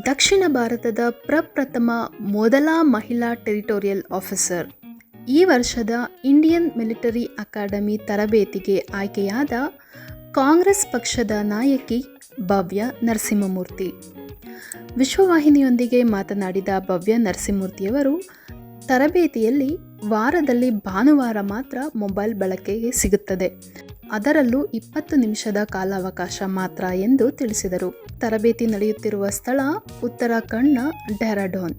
ದಕ್ಷಿಣ ಭಾರತದ ಪ್ರಪ್ರಥಮ ಮೊದಲ ಮಹಿಳಾ ಟೆರಿಟೋರಿಯಲ್ ಆಫೀಸರ್. ಈ ವರ್ಷದ ಇಂಡಿಯನ್ ಮಿಲಿಟರಿ ಅಕಾಡೆಮಿ ತರಬೇತಿಗೆ ಆಯ್ಕೆಯಾದ ಕಾಂಗ್ರೆಸ್ ಪಕ್ಷದ ನಾಯಕಿ ಭವ್ಯ ನರಸಿಂಹಮೂರ್ತಿ. ವಿಶ್ವವಾಹಿನಿಯೊಂದಿಗೆ ಮಾತನಾಡಿದ ಭವ್ಯ ನರಸಿಂಹಮೂರ್ತಿಯವರು ತರಬೇತಿಯಲ್ಲಿ ವಾರದಲ್ಲಿ ಭಾನುವಾರ ಮಾತ್ರ ಮೊಬೈಲ್ ಬಳಕೆಗೆ ಸಿಗುತ್ತದೆ. ಅದರಲ್ಲೂ ಇಪ್ಪತ್ತು ನಿಮಿಷದ ಕಾಲಾವಕಾಶ ಮಾತ್ರ ಎಂದು ತಿಳಿಸಿದರು. ತರಬೇತಿ ನಡೆಯುತ್ತಿರುವ ಸ್ಥಳ ಉತ್ತರಾಖಂಡ್ನ ಡೆಹ್ರಾಡೂನ್.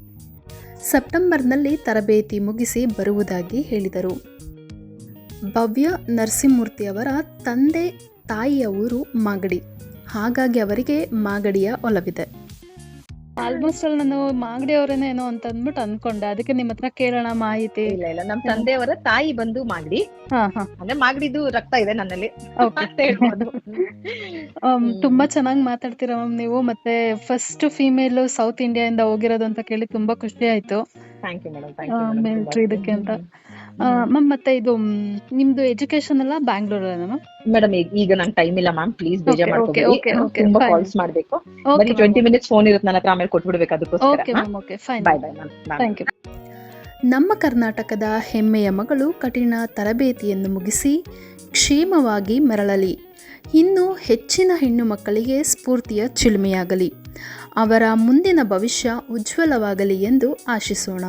ಸೆಪ್ಟೆಂಬರ್ನಲ್ಲಿ ತರಬೇತಿ ಮುಗಿಸಿ ಬರುವುದಾಗಿ ಹೇಳಿದರು. ಭವ್ಯ ನರಸಿಂಹಮೂರ್ತಿಯವರ ತಂದೆ ತಾಯಿಯ ಊರು ಮಾಗಡಿ. ಹಾಗಾಗಿ ಅವರಿಗೆ ಮಾಗಡಿಯ ಒಲವಿದೆ. ಆಲ್ಮೋಸ್ಟ್ ಅಲ್ಲಿ ನಾನು ಮಾಗಡಿ ಅವರೇನೇನೋ ಅಂತ ಅಂದ್ಬಿಟ್ಟು ಅನ್ಕೊಂಡೆ ಅದಕ್ಕೆ ನಿಮ್ಮ ಹತ್ರ ಕೇಳೋಣ ಮಾಹಿತಿ. ಇಲ್ಲ ಇಲ್ಲ. ನಮ್ ತಂದೆಯವರ ತಾಯಿ ಬಂದು ಮಾಗಡಿ. ಅಂದ್ರೆ ಮಾಗಡಿದು ರಕ್ತ ಇದೆ ನನ್ನಲ್ಲಿ. ತುಂಬಾ ಚೆನ್ನಾಗಿ ಮಾತಾಡ್ತೀರಾ ಮ್ಯಾಮ್ ನೀವು? ಮತ್ತೆ ಫಸ್ಟ್ ಫೀಮೇಲ್ ಸೌತ್ ಇಂಡಿಯಾ ಇಂದ ಹೋಗಿರೋದು ಅಂತ ಕೇಳಿ ತುಂಬಾ ಖುಷಿ ಆಯ್ತು. Military ಇದಕ್ಕೆ ಅಂತ. ಮ್ಯಾಮ್ ಮತ್ತೆ ಇದು ನಿಮ್ದು ಎಜುಕೇಶನ್ ಎಲ್ಲ ಬ್ಯಾಂಗ್ಳೂರಲ್ಲ ಮೇಡಮ್ ಈಗ ನನ್ ಟೈಮ್ ಇಲ್ಲ ಮ್ಯಾಮ್ ಪ್ಲೀಸ್ ಬೇಜಾರ್ ಮಾಡ್ಕೋಬೇಡಿ. ತುಂಬಾ ಕಾಲ್ಸ್ ಮಾಡ್ಬೇಕು. ಬರೀ ಟ್ವೆಂಟಿ ಮಿನಿಟ್ಸ್ ಫೋನ್ ಇರುತ್ತೆ ನನ್ನ ಹತ್ರ ಆಮೇಲೆ ಕೊಟ್ಬಿಡ್ಬೇಕು ಓಕೆ ಅದಕ್ಕೋಸ್ಕರ ma'am okay fine bye bye ma'am thank you ನಮ್ಮ ಕರ್ನಾಟಕದ ಹೆಮ್ಮೆಯ ಮಗಳು ಕಠಿಣ ತರಬೇತಿಯನ್ನು ಮುಗಿಸಿ ಕ್ಷೇಮವಾಗಿ ಮರಳಲಿ. ಇನ್ನು ಹೆಚ್ಚಿನ ಹೆಣ್ಣು ಮಕ್ಕಳಿಗೆ ಸ್ಫೂರ್ತಿಯ ಚಿಲುಮೆಯಾಗಲಿ. ಅವರ ಮುಂದಿನ ಭವಿಷ್ಯ ಉಜ್ವಲವಾಗಲಿ ಎಂದು ಆಶಿಸೋಣ.